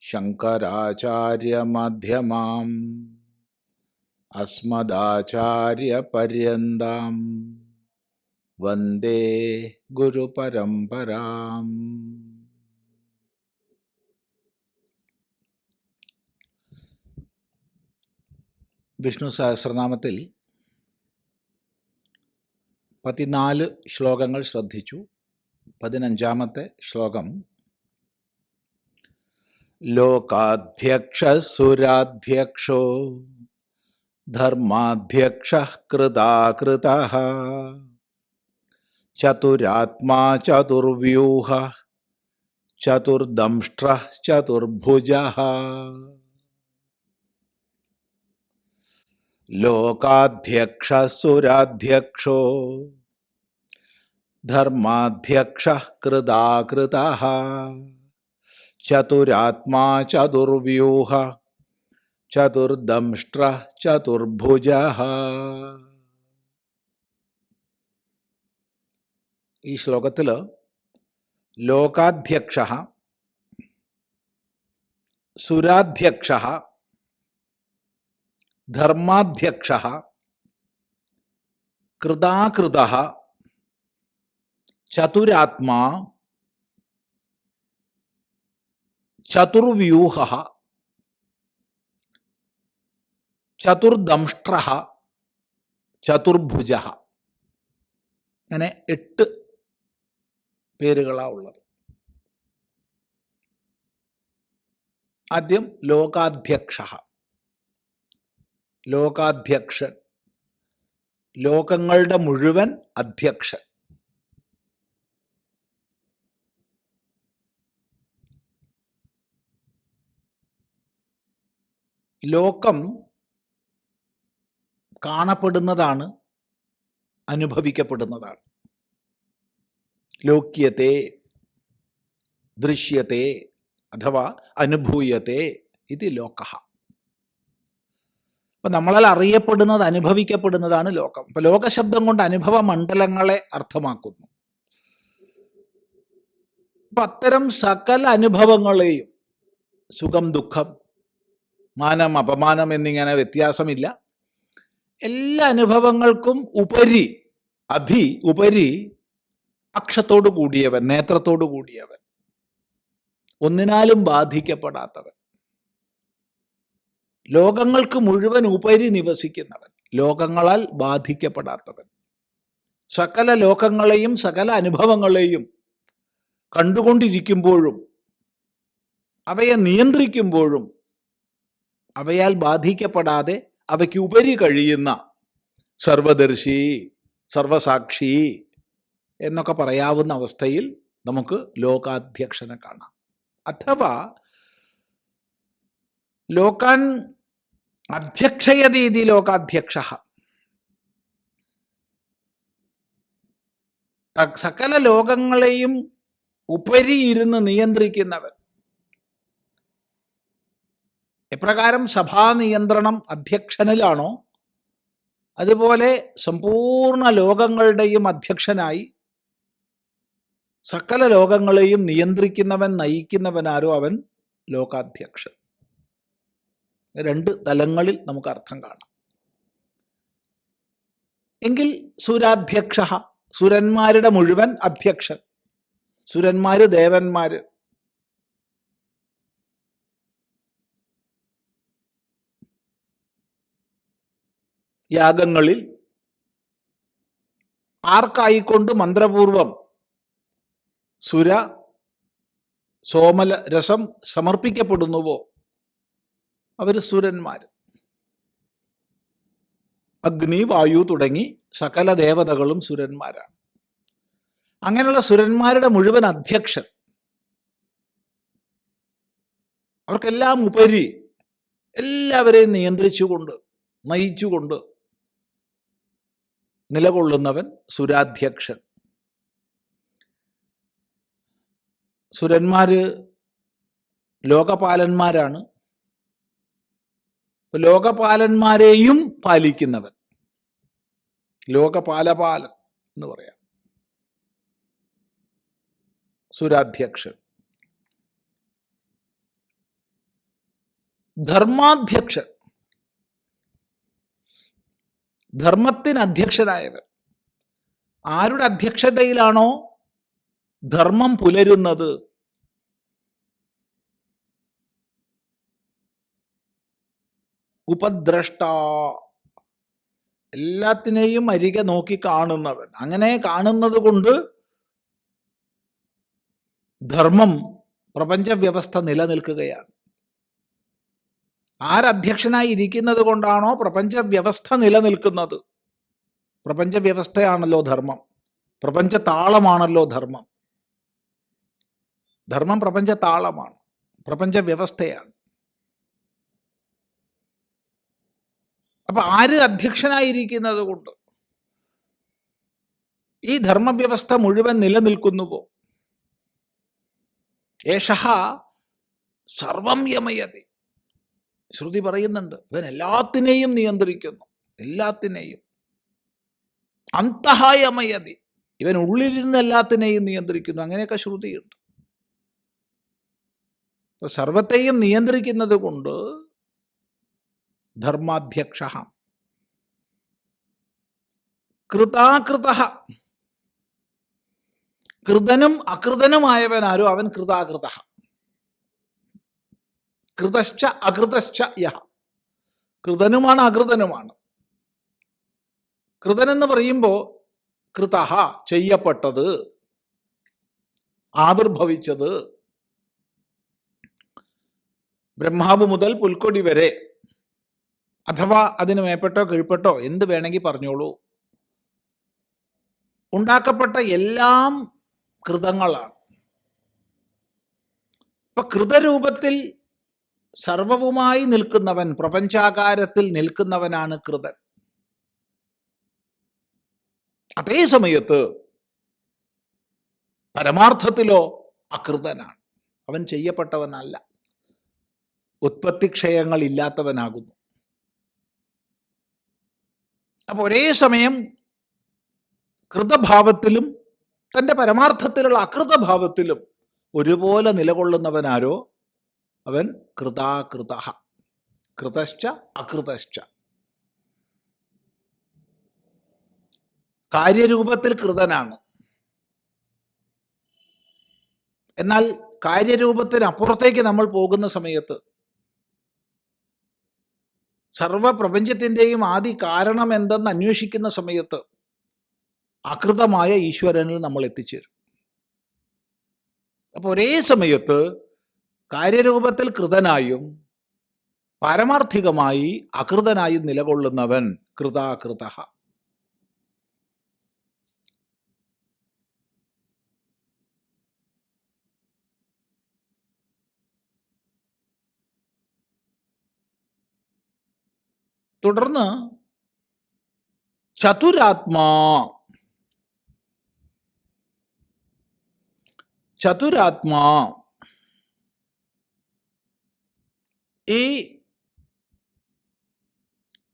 ശങ്കരാചാര്യമധ്യമാം. അസ്മദാചാര്യപര്യന്താം. വന്ദേ ഗുരുപരമ്പരാം. വിഷ്ണു സഹസ്രനാമത്തിൽ പതിനാല് ശ്ലോകങ്ങൾ ശ്രദ്ധിച്ചു. പതിനഞ്ചാമത്തെ ശ്ലോകം लोकाध्यक्षः सुराध्यक्षो धर्माध्यक्षः कृताकृतः चतुरात्मा चतुर्व्यूहः चतुर्दंष्ट्रः चतुर्भुजः। लोकाध्यक्षः सुराध्यक्षो धर्माध्यक्षः कृदाकृतः ചതുരാത്മാ ചതുർവ്യൂഹ ചതുർദംഷ്ട്ര ചതുർഭുജ ഈ ശ്ലോകത്തിൽ ലോകാധ്യക്ഷ സുരാധ്യക്ഷ ധർമാധ്യക്ഷ കൃതാകൃത ചതുരാത്മാ ചതുർവ്യൂഹ ചതുർദംഷ്ട്ര ചതുർഭുജ. അങ്ങനെ എട്ട് പേരുകളാണ് ഉള്ളത്. ആദ്യം ലോകാധ്യക്ഷ ലോകാധ്യക്ഷൻ. ലോകങ്ങളുടെ മുഴുവൻ അധ്യക്ഷൻ. ലോകം കാണപ്പെടുന്നതാണ് അനുഭവിക്കപ്പെടുന്നതാണ്. ലോക്യത്തെ ദൃശ്യത്തെ അഥവാ അനുഭൂയത്തെ ഇത് ലോക അപ്പൊ നമ്മളാൽ അറിയപ്പെടുന്നത് അനുഭവിക്കപ്പെടുന്നതാണ് ലോകം അപ്പൊ ലോകശബ്ദം കൊണ്ട് അനുഭവ മണ്ഡലങ്ങളെ അർത്ഥമാക്കുന്നു. അപ്പൊ അത്തരം സകല അനുഭവങ്ങളെയും സുഖം ദുഃഖം മാനം അപമാനം എന്നിങ്ങനെ വ്യത്യാസമില്ല. എല്ലാ അനുഭവങ്ങൾക്കും ഉപരി അധി ഉപരി അക്ഷത്തോടു കൂടിയവൻ നേത്രത്തോടു കൂടിയവൻ ഒന്നിനാലും ബാധിക്കപ്പെടാത്തവൻ. ലോകങ്ങൾക്ക് മുഴുവൻ ഉപരി നിവസിക്കുന്നവൻ ലോകങ്ങളാൽ ബാധിക്കപ്പെടാത്തവൻ. സകല ലോകങ്ങളെയും സകല അനുഭവങ്ങളെയും കണ്ടുകൊണ്ടിരിക്കുമ്പോഴും അവയെ നിയന്ത്രിക്കുമ്പോഴും അവയാൽ ബാധിക്കപ്പെടാതെ അവയ്ക്ക് ഉപരി കഴിയുന്ന സർവദർശി സർവസാക്ഷി എന്നൊക്കെ പറയാവുന്ന അവസ്ഥയിൽ നമുക്ക് ലോകാധ്യക്ഷനെ കാണാം. അഥവാ ലോകാൻ അധ്യക്ഷയതീതി ലോകാധ്യക്ഷ. സകല ലോകങ്ങളെയും ഉപരി ഇരുന്ന് നിയന്ത്രിക്കുന്നവൻ. എപ്രകാരം സഭാ നിയന്ത്രണം അധ്യക്ഷനിലാണോ? അതുപോലെ സമ്പൂർണ ലോകങ്ങളുടെയും അധ്യക്ഷനായി സകല ലോകങ്ങളെയും നിയന്ത്രിക്കുന്നവൻ നയിക്കുന്നവനാരോ അവൻ? ലോകാധ്യക്ഷൻ. രണ്ട് തലങ്ങളിൽ നമുക്ക് അർത്ഥം കാണാം. എങ്കിൽ സുരാധ്യക്ഷ സുരന്മാരുടെ മുഴുവൻ അധ്യക്ഷൻ സുരന്മാര് ദേവന്മാര് യാഗങ്ങളിൽ ആർക്കായിക്കൊണ്ട് മന്ത്രപൂർവം സുര സോമല രസം സമർപ്പിക്കപ്പെടുന്നുവോ? അവർ സുരന്മാർ അഗ്നി വായു തുടങ്ങി സകല ദേവതകളും സുരന്മാരാണ്. അങ്ങനെയുള്ള സുരന്മാരുടെ മുഴുവൻ അധ്യക്ഷൻ അവർക്കെല്ലാം ഉപരി എല്ലാവരെയും നിയന്ത്രിച്ചുകൊണ്ട് നയിച്ചുകൊണ്ട് നിലകൊള്ളുന്നവൻ സുരാധ്യക്ഷൻ. സുരന്മാർ ലോകപാലന്മാരാണ്. ലോകപാലന്മാരെയും പാലിക്കുന്നവൻ. ലോകപാലപാലൻ എന്ന് പറയാം. സുരാധ്യക്ഷൻ. ധർമാധ്യക്ഷൻ. ധർമ്മത്തിന് അധ്യക്ഷനായവൻ. ആരുടെ അധ്യക്ഷതയിലാണോ ധർമ്മം പുലരുന്നത്? ഉപദ്രഷ്ട. എല്ലാത്തിനെയും അരികെ നോക്കി കാണുന്നവൻ. അങ്ങനെ കാണുന്നത് കൊണ്ട് ധർമ്മം പ്രപഞ്ച വ്യവസ്ഥ നിലനിൽക്കുകയാണ്. ആരധ്യക്ഷനായി ഇരിക്കുന്നത് കൊണ്ടാണോ പ്രപഞ്ച വ്യവസ്ഥ നിലനിൽക്കുന്നത്. പ്രപഞ്ച വ്യവസ്ഥയാണല്ലോ ധർമ്മം. പ്രപഞ്ച താളമാണല്ലോ ധർമ്മം. ധർമ്മം പ്രപഞ്ച താളമാണ് പ്രപഞ്ച വ്യവസ്ഥയാണ് അപ്പൊ ആര് അധ്യക്ഷനായിരിക്കുന്നത് കൊണ്ട്? ഈ ധർമ്മവ്യവസ്ഥ മുഴുവൻ നിലനിൽക്കുന്നുവോ? ഏഷഹ സർവം യമയതി. ശ്രുതി പറയുന്നുണ്ട് ഇവൻ എല്ലാത്തിനെയും നിയന്ത്രിക്കുന്നു എല്ലാത്തിനെയും. അന്തഹായമയതി. ഇവൻ ഉള്ളിലിരുന്ന് എല്ലാത്തിനെയും നിയന്ത്രിക്കുന്നു. അങ്ങനെയൊക്കെ ശ്രുതിയുണ്ട്. സർവത്തെയും നിയന്ത്രിക്കുന്നത് കൊണ്ട് ധർമാധ്യക്ഷ. കൃതാകൃത. കൃതനും അകൃതനുമായവനാരോ അവൻ കൃതാകൃത. കൃതശ്ച അകൃതശ്ച യഹ. കൃതനുമാണ് അകൃതനുമാണ്. കൃതനെന്ന് പറയുമ്പോൾ കൃത ചെയ്യപ്പെട്ടത് ആവിർഭവിച്ചത് ബ്രഹ്മാവ് മുതൽ പുൽക്കൊടി വരെ അഥവാ അതിന് മേപ്പെട്ടോ കീഴ്പ്പെട്ടോ എന്ത് വേണമെങ്കിൽ പറഞ്ഞോളൂ. ഉണ്ടാക്കപ്പെട്ട എല്ലാം കൃതങ്ങളാണ്. ഇപ്പൊ കൃതരൂപത്തിൽ സർവവുമായി നിൽക്കുന്നവൻ പ്രപഞ്ചാകാരത്തിൽ നിൽക്കുന്നവനാണ് കൃതൻ. അതേ സമയത്ത് പരമാർത്ഥത്തിലോ അകൃതനാണ്. അവൻ ചെയ്യപ്പെട്ടവനല്ല. ഉത്പത്തിക്ഷയങ്ങൾ ഇല്ലാത്തവനാകുന്നു. അപ്പൊ ഒരേ സമയം കൃതഭാവത്തിലും തന്റെ പരമാർത്ഥത്തിലുള്ള അകൃതഭാവത്തിലും ഒരുപോലെ നിലകൊള്ളുന്നവനാരോ അവൻ കൃതാകൃത. കൃതശ്ച അകൃതശ്ച. കാര്യരൂപത്തിൽ കൃതനാണ്. എന്നാൽ കാര്യരൂപത്തിന് അപ്പുറത്തേക്ക് നമ്മൾ പോകുന്ന സമയത്ത് സർവപ്രപഞ്ചത്തിന്റെയും ആദി കാരണം എന്തെന്ന് അന്വേഷിക്കുന്ന സമയത്ത് അകൃതമായ ഈശ്വരനിൽ നമ്മൾ എത്തിച്ചേരും. അപ്പോൾ ഒരേ സമയത്ത് കാര്യരൂപത്തിൽ കൃതനായും പാരമാർത്ഥികമായി അകൃതനായും നിലകൊള്ളുന്നവൻ കൃതാകൃത തുടർന്ന് ചതുരാത്മാ ചതുരാത്മാ ഈ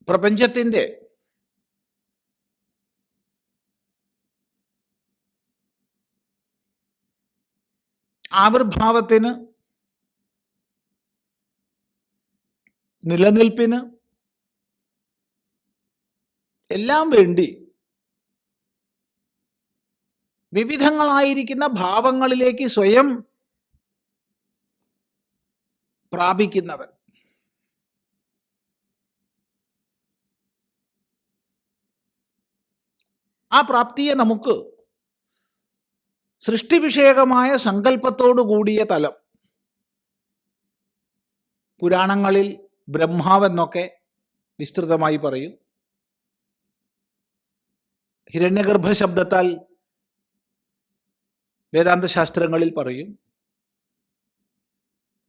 പ്രപഞ്ചത്തിന്റെ ആവിർഭാവത്തിന് നിലനിൽപ്പിന് എല്ലാം വേണ്ടി വിവിധങ്ങളായിരിക്കുന്ന ഭാവങ്ങളിലേക്ക് സ്വയം പ്രാപിക്കുന്നവൻ. ആ പ്രാപ്തിയെ നമുക്ക് സൃഷ്ടിവിഷയകമായ സങ്കല്പത്തോടു കൂടിയ തലം പുരാണങ്ങളിൽ ബ്രഹ്മാവെന്നൊക്കെ വിസ്തൃതമായി പറയും. ഹിരണ്യഗർഭ ശബ്ദത്താൽ വേദാന്ത ശാസ്ത്രങ്ങളിൽ പറയും.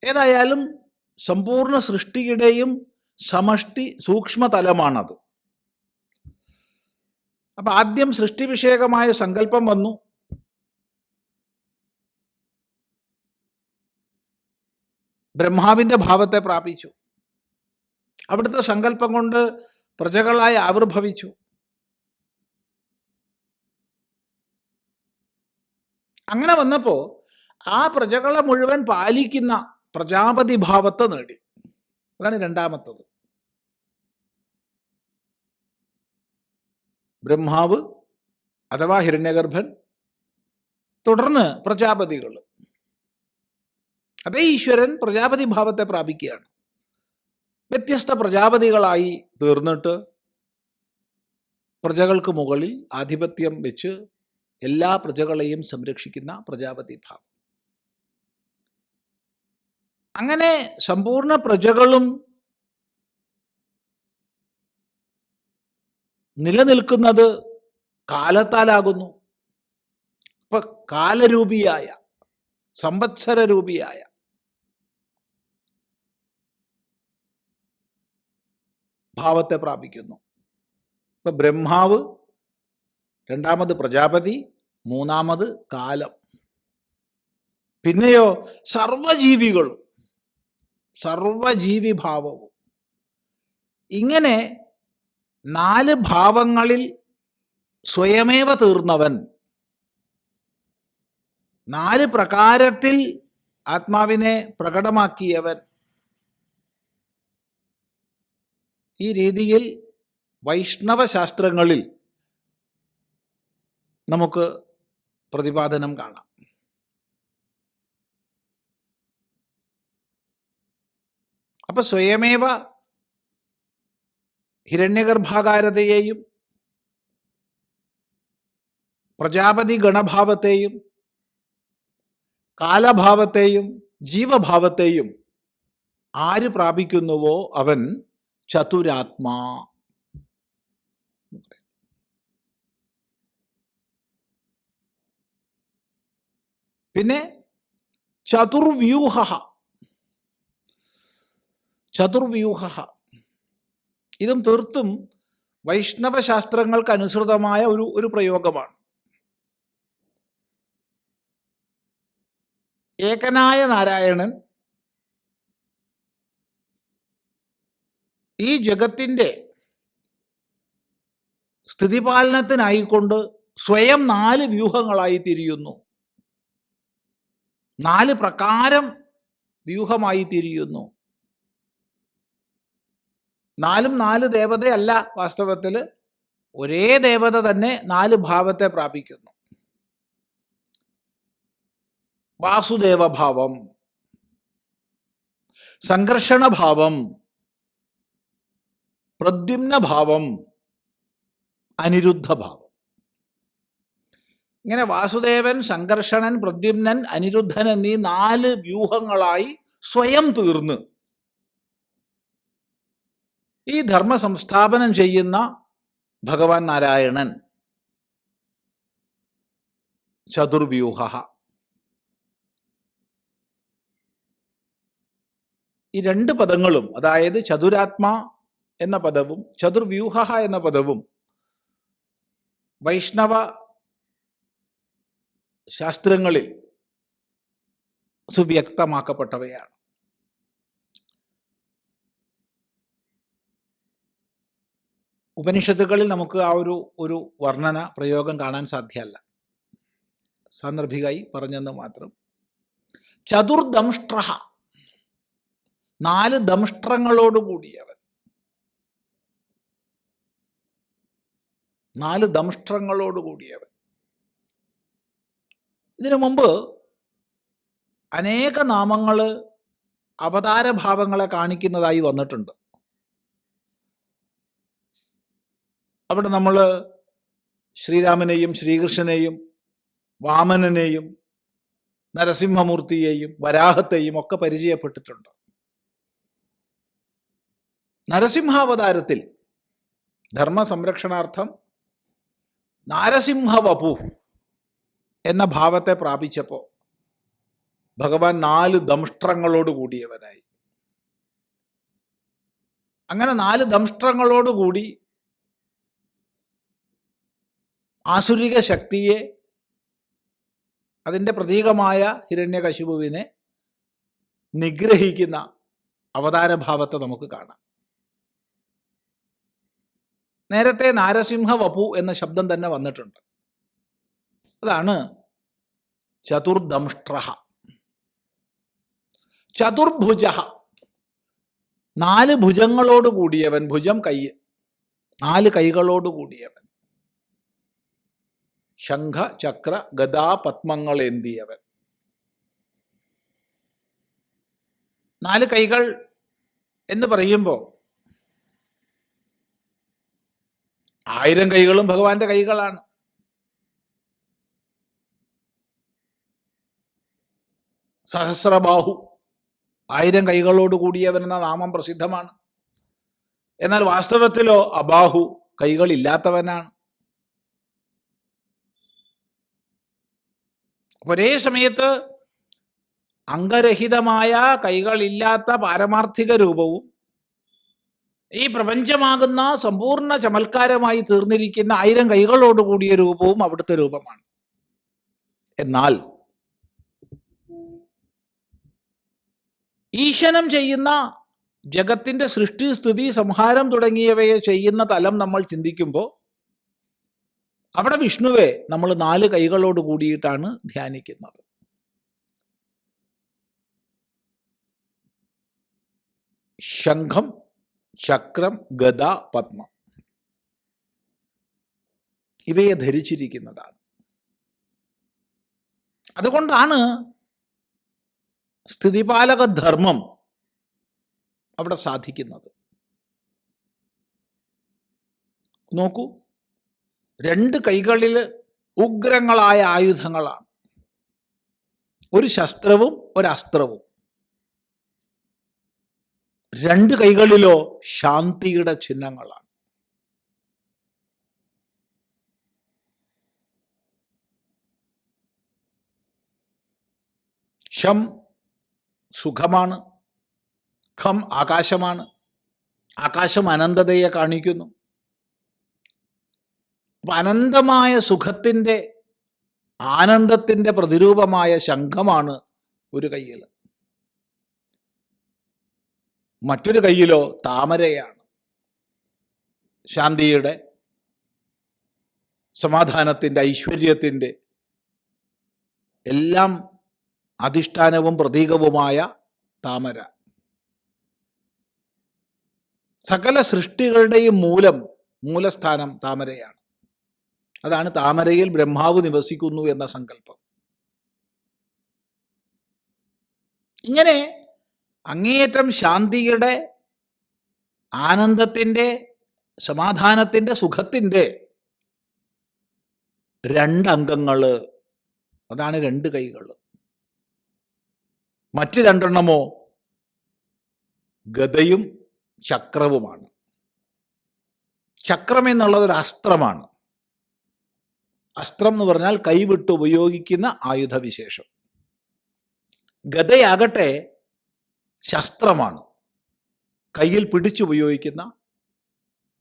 ഏതായാലും സമ്പൂർണ സൃഷ്ടിയുടെയും സമഷ്ടി സൂക്ഷ്മതലമാണത്. അപ്പൊ ആദ്യം സൃഷ്ടിവിഷയകമായ സങ്കല്പം വന്നു. ബ്രഹ്മാവിന്റെ ഭാവത്തെ പ്രാപിച്ചു. അവിടുത്തെ സങ്കല്പം കൊണ്ട് പ്രജകളായി ആവിർഭവിച്ചു. അങ്ങനെ വന്നപ്പോ ആ പ്രജകളെ മുഴുവൻ പാലിക്കുന്ന പ്രജാപതി ഭാവത്തെ നേടി. അതാണ് രണ്ടാമത്തത്. ബ്രഹ്മാവ് അഥവാ ഹിരണ്യഗർഭൻ തുടർന്ന് പ്രജാപതികൾ. അതേ ഈശ്വരൻ പ്രജാപതി ഭാവത്തെ പ്രാപിക്കുകയാണ്. വ്യത്യസ്ത പ്രജാപതികളായി തീർന്നിട്ട് പ്രജകൾക്ക് മുകളിൽ ആധിപത്യം വെച്ച് എല്ലാ പ്രജകളെയും സംരക്ഷിക്കുന്ന പ്രജാപതി ഭാവം. അങ്ങനെ സമ്പൂർണ പ്രജകളും നിലനിൽക്കുന്നത് കാലത്താലാകുന്നു. ഇപ്പൊ കാലരൂപിയായ സംവത്സര രൂപിയായ ഭാവത്തെ പ്രാപിക്കുന്നു. ഇപ്പൊ ബ്രഹ്മാവ് രണ്ടാമത് പ്രജാപതി മൂന്നാമത് കാലം. പിന്നെയോ സർവജീവികളും സർവജീവി ഭാവവും ഇങ്ങനെ നാല് ഭാവങ്ങളിൽ സ്വയമേവ തീർന്നവൻ. നാല് പ്രകാരത്തിൽ ആത്മാവിനെ പ്രകടമാക്കിയവൻ. ഈ രീതിയിൽ വൈഷ്ണവ ശാസ്ത്രങ്ങളിൽ നമുക്ക് പ്രതിപാദനം കാണാം. അപ്പൊ സ്വയമേവ ഹിരണ്യഗർഭാകാരതയെയും പ്രജാപതി ഗണഭാവത്തെയും കാലഭാവത്തെയും ജീവഭാവത്തെയും ആര് പ്രാപിക്കുന്നുവോ അവൻ ചതുരാത്മാ. പിന്നെ ചതുർവ്യൂഹ. ചതുർവ്യൂഹ. ഇതും തീർത്തും വൈഷ്ണവ ശാസ്ത്രങ്ങൾക്ക് അനുസൃതമായ ഒരു ഒരു പ്രയോഗമാണ്. ഏകനായ നാരായണൻ ഈ ജഗത്തിന്റെ സ്ഥിതിപാലനത്തിനായിക്കൊണ്ട് സ്വയം നാല് വ്യൂഹങ്ങളായി തിരിയുന്നു. നാല് പ്രകാരം വ്യൂഹമായി തിരിയുന്നു. നാലും നാല് ദേവതയല്ല വാസ്തവത്തിൽ. ഒരേ ദേവത തന്നെ നാല് ഭാവത്തെ പ്രാപിക്കുന്നു. വാസുദേവഭാവം സംഘർഷണഭാവം പ്രദ്യുമ്നഭാവം അനിരുദ്ധഭാവം. ഇങ്ങനെ വാസുദേവൻ സംഘർഷണൻ പ്രദ്യുമ്നൻ അനിരുദ്ധൻ എന്നീ നാല് വ്യൂഹങ്ങളായി സ്വയം തീർന്ന് ഈ ധർമ്മ സംസ്ഥാപനം ചെയ്യുന്ന ഭഗവാൻ നാരായണൻ. ചതുർവ്യൂഹ. ഈ രണ്ട് പദങ്ങളും അതായത് ചതുരാത്മ എന്ന പദവും ചതുർവ്യൂഹ എന്ന പദവും വൈഷ്ണവ ശാസ്ത്രങ്ങളിൽ സുവ്യക്തമാക്കപ്പെട്ടവയാണ്. ഉപനിഷത്തുകളിൽ നമുക്ക് ആ ഒരു ഒരു വർണന പ്രയോഗം കാണാൻ സാധ്യമല്ല. സാന്ദർഭികമായി പറഞ്ഞെന്ന് മാത്രം. ചതുർദംഷ്ട്രഹ. നാല് ദംഷ്ട്രങ്ങളോട് കൂടിയവൻ. നാല് ദംഷ്ട്രങ്ങളോട് കൂടിയവൻ. ഇതിനു മുമ്പ് അനേക നാമങ്ങൾ അവതാരഭാവങ്ങളെ കാണിക്കുന്നതായി വന്നിട്ടുണ്ട്. അവിടെ നമ്മൾ ശ്രീരാമനെയും ശ്രീകൃഷ്ണനെയും വാമനനെയും നരസിംഹമൂർത്തിയെയും വരാഹത്തെയും ഒക്കെ പരിചയപ്പെട്ടിട്ടുണ്ട്. നരസിംഹാവതാരത്തിൽ ധർമ്മ സംരക്ഷണാർത്ഥം നാരസിംഹവപു എന്ന ഭാവത്തെ പ്രാപിച്ചപ്പോൾ ഭഗവാൻ നാല് ദംഷ്ട്രങ്ങളോട് കൂടിയവനായി. അങ്ങനെ നാല് ദംഷ്ട്രങ്ങളോടുകൂടി ആസുരിക ശക്തിയെ അതിന്റെ പ്രതീകമായ ഹിരണ്യകശിപുവിനെ നിഗ്രഹിക്കുന്ന അവതാരഭാവത്തെ നമുക്ക് കാണാം. നേരത്തെ നാരസിംഹ വപു എന്ന ശബ്ദം തന്നെ വന്നിട്ടുണ്ട്. അതാണ് ചതുർദംഷ്ട്ര ചതുർഭുജ നാല് ഭുജങ്ങളോട് കൂടിയവൻ ഭുജം കൈ നാല് കൈകളോട് കൂടിയവൻ. ശംഖ ചക്ര ഗദാ പത്മങ്ങൾ എന്തിയവൻ. നാല് കൈകൾ എന്ന് പറയുമ്പോൾ ആയിരം കൈകളും ഭഗവാന്റെ കൈകളാണ്. സഹസ്രബാഹു ആയിരം കൈകളോട് കൂടിയവൻ എന്ന നാമം പ്രസിദ്ധമാണ്. എന്നാൽ വാസ്തവത്തിലോ അബാഹു കൈകളില്ലാത്തവനാണ്. ഒരേ സമയത്ത് അംഗരഹിതമായ കൈകളില്ലാത്ത പാരമാർത്ഥിക രൂപവും ഈ പ്രപഞ്ചമാകുന്ന സമ്പൂർണ ചമൽക്കാരമായി തീർന്നിരിക്കുന്ന ആയിരം കൈകളോട് കൂടിയ രൂപവും അവിടുത്തെ രൂപമാണ്. എന്നാൽ ഈശനം ചെയ്യുന്ന ജഗത്തിന്റെ സൃഷ്ടി സ്ഥിതി സംഹാരം തുടങ്ങിയവയെ ചെയ്യുന്ന തലം നമ്മൾ ചിന്തിക്കുമ്പോൾ അവിടെ വിഷ്ണുവെ നമ്മൾ നാല് കൈകളോട് കൂടിയിട്ടാണ് ധ്യാനിക്കുന്നത്. ശംഖം ചക്രം ഗദ പത്മം. ഇവയെ ധരിച്ചിരിക്കുന്നതാണ്. അതുകൊണ്ടാണ് സ്ഥിതിപാലക ധർമ്മം അവിടെ സാധിക്കുന്നത്. നോക്കൂ രണ്ട് കൈകളിൽ ഉഗ്രങ്ങളായ ആയുധങ്ങളാണ്. ഒരു ശസ്ത്രവും ഒരു അസ്ത്രവും രണ്ട് കൈകളിലോ ശാന്തിയുടെ ചിഹ്നങ്ങളാണ്. ശം സുഖമാണ്. ഖം ആകാശമാണ്. ആകാശം അനന്തതയെ കാണിക്കുന്നു. അനന്തമായ സുഖത്തിന്റെ ആനന്ദത്തിന്റെ പ്രതിരൂപമായ ശംഖമാണ് ഒരു കയ്യിൽ മറ്റൊരു കയ്യിലോ താമരയാണ്. ശാന്തിയുടെ സമാധാനത്തിന്റെ ഐശ്വര്യത്തിന്റെ എല്ലാം അധിഷ്ഠാനവും പ്രതീകവുമായ താമര. സകല സൃഷ്ടികളുടെയും മൂലം മൂലസ്ഥാനം താമരയാണ്. അതാണ് താമരയിൽ ബ്രഹ്മാവ് നിവസിക്കുന്നു എന്ന സങ്കല്പം. ഇങ്ങനെ അങ്ങേയറ്റം ശാന്തിയുടെ ആനന്ദത്തിന്റെ സമാധാനത്തിന്റെ സുഖത്തിന്റെ രണ്ടംഗങ്ങൾ അതാണ് രണ്ട് കൈകൾ. മറ്റ് രണ്ടെണ്ണമോ ഗതയും ചക്രവുമാണ്. ചക്രം എന്നുള്ളത് ഒരു അസ്ത്രമാണ്. അസ്ത്രം എന്ന് പറഞ്ഞാൽ കൈവിട്ട് ഉപയോഗിക്കുന്ന ആയുധവിശേഷം. ഗതയാകട്ടെ ശസ്ത്രമാണ്. കയ്യിൽ പിടിച്ചുപയോഗിക്കുന്ന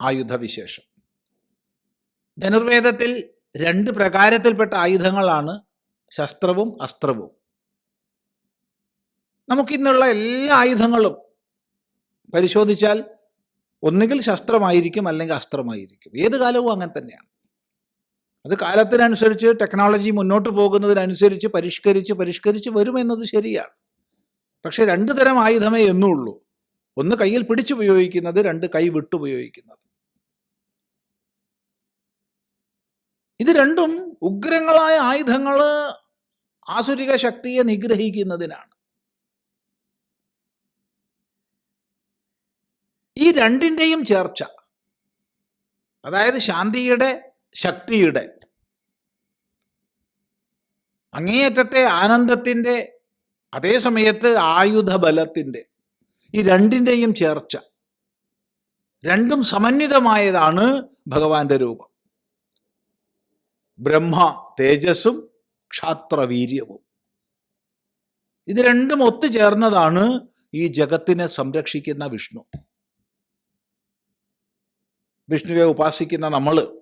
ആയുധവിശേഷം. ധനുർവേദത്തിൽ രണ്ട് പ്രകാരത്തിൽപ്പെട്ട ആയുധങ്ങളാണ് ശസ്ത്രവും അസ്ത്രവും. നമുക്കിന്നുള്ള എല്ലാ ആയുധങ്ങളും പരിശോധിച്ചാൽ ഒന്നുകിൽ ശസ്ത്രമായിരിക്കും അല്ലെങ്കിൽ അസ്ത്രമായിരിക്കും. ഏത് കാലവും അങ്ങനെ തന്നെയാണ്. അത് കാലത്തിനനുസരിച്ച് ടെക്നോളജി മുന്നോട്ട് പോകുന്നതിനനുസരിച്ച് പരിഷ്കരിച്ച് പരിഷ്കരിച്ച് വരുമെന്നത് ശരിയാണ്. പക്ഷെ രണ്ട് തരം ആയുധമേ എന്നുള്ളൂ. ഒന്ന് കയ്യിൽ പിടിച്ചുപയോഗിക്കുന്നത് രണ്ട് കൈ വിട്ടുപയോഗിക്കുന്നത് ഇത് രണ്ടും ഉഗ്രങ്ങളായ ആയുധങ്ങൾ ആസുരിക ശക്തിയെ നിഗ്രഹിക്കുന്നതിനാണ്. ഈ രണ്ടിന്റെയും ചേർച്ച അതായത് ശാന്തിയുടെ ശക്തിയുടെ അങ്ങേയറ്റത്തെ ആനന്ദത്തിന്റെ അതേ സമയത്ത് ആയുധബലത്തിന്റെ ഈ രണ്ടിന്റെയും ചേർച്ച രണ്ടും സമന്വിതമായതാണ് ഭഗവാന്റെ രൂപം. ബ്രഹ്മ തേജസ്സും ക്ഷാത്രവീര്യവും. ഇത് രണ്ടും ഒത്തുചേർന്നതാണ് ഈ ജഗത്തിനെ സംരക്ഷിക്കുന്ന വിഷ്ണു. വിഷ്ണുവെ ഉപാസിക്കുന്ന നമ്മൾ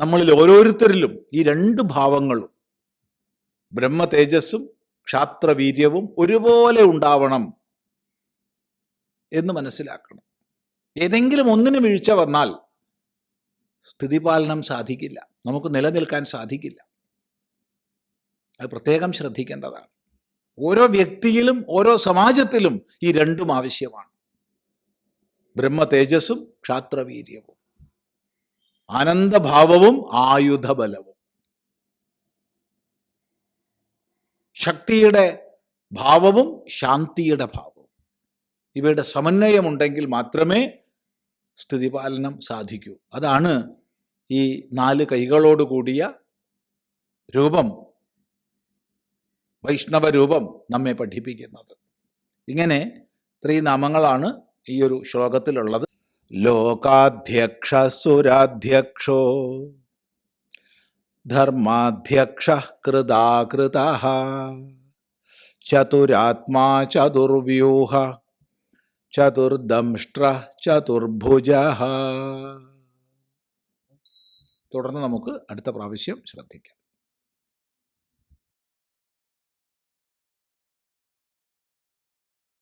നമ്മളിൽ ഓരോരുത്തരിലും ഈ രണ്ട് ഭാവങ്ങളും ബ്രഹ്മ തേജസ്സും ക്ഷാത്രവീര്യവും ഒരുപോലെ ഉണ്ടാവണം എന്ന് മനസ്സിലാക്കണം. ഏതെങ്കിലും ഒന്നിന് വീഴ്ച വന്നാൽ സ്ഥിതിപാലനം സാധിക്കില്ല. നമുക്ക് നിലനിൽക്കാൻ സാധിക്കില്ല. അത് പ്രത്യേകം ശ്രദ്ധിക്കേണ്ടതാണ്. ഓരോ വ്യക്തിയിലും ഓരോ സമാജത്തിലും ഈ രണ്ടും ആവശ്യമാണ്. ബ്രഹ്മ തേജസ്സും ക്ഷാത്രവീര്യവും. ആനന്ദഭാവവും ആയുധബലവും. ശക്തിയുടെ ഭാവവും ശാന്തിയുടെ ഭാവവും. ഇവയുടെ സമന്വയമുണ്ടെങ്കിൽ മാത്രമേ സ്ഥിതിപാലനം സാധിക്കൂ. അതാണ് ഈ നാല് കൈകളോട് കൂടിയ രൂപം വൈഷ്ണവ രൂപം നമ്മെ പഠിപ്പിക്കുന്നത്. ഇങ്ങനെ ത്രിനാമങ്ങളാണ് ഈ ഒരു ശ്ലോകത്തിലുള്ളത്. ലോകാധ്യക്ഷ സുരാധ്യക്ഷോ ധർമാധ്യക്ഷ കൃതാകൃത ചതുരാത്മാ ചതുർവ്യൂഹ ചതുർദംഷ്ട്ര ചതുർഭുജ തുടർന്ന് നമുക്ക് അടുത്ത പ്രാവശ്യം ശ്രദ്ധിക്കാം.